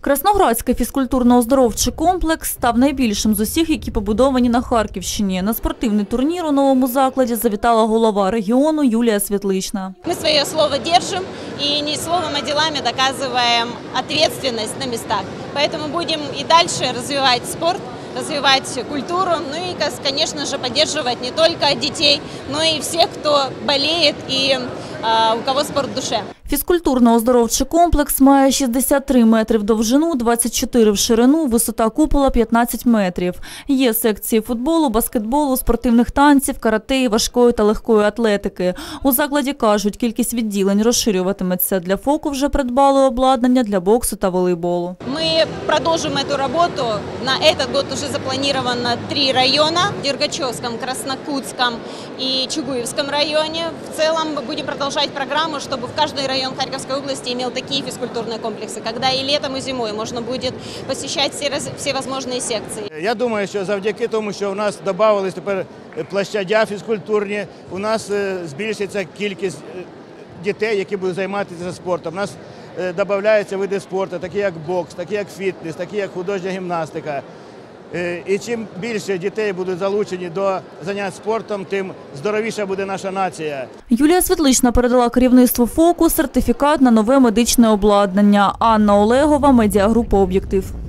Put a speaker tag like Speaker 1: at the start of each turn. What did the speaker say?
Speaker 1: Красноградський фізкультурно-оздоровчий комплекс став найбільшим з усіх, які побудовані на Харківщині. На спортивний турнір у новому закладі завітала голова регіону Юлія Світлична.
Speaker 2: Мы свое слово держим и не словом, а делами доказываем ответственность на местах. Поэтому будем и дальше развивать спорт, развивать культуру, ну и, кос- конечно же, поддерживать не только детей, но и всех, кто болеет и а, у кого спорт в душе.
Speaker 1: Фізкультурно-оздоровчий комплекс має 63 метри в довжину, 24 в ширину, висота купола 15 метрів. Є секції футболу, баскетболу, спортивних танців, карате і важкої та легкої атлетики. У закладі кажуть, кількість відділень розширюватиметься. Для фоку вже придбали обладнання для боксу та волейболу.
Speaker 2: Мы продолжим эту работу. На этот год уже запланировано три района – в Дергачевском, Краснокутском и Чугуевском районе. В целом мы будем продолжать программу, чтобы в каждый район Харьковской области имел такие физкультурные комплексы, когда и летом, и зимой можно будет посещать все, раз- все возможные секции.
Speaker 3: Я думаю, що завдяки тому, що в нас додавались тепер площадя фізкультурні, у нас е, збільшиться кількість е, дітей, які будуть займатися спортом. У нас е, додаються види спорту, такі як бокс, такі як фітнес, такі як художня гімнастика. Е, І чим більше дітей будуть залучені до занять спортом, тим здоровіша буде наша нація.
Speaker 1: Юлія Світлична передала керівництву ФОКу сертифікат на нове медичне обладнання. Анна Олегова, медіагрупа «Об'єктив».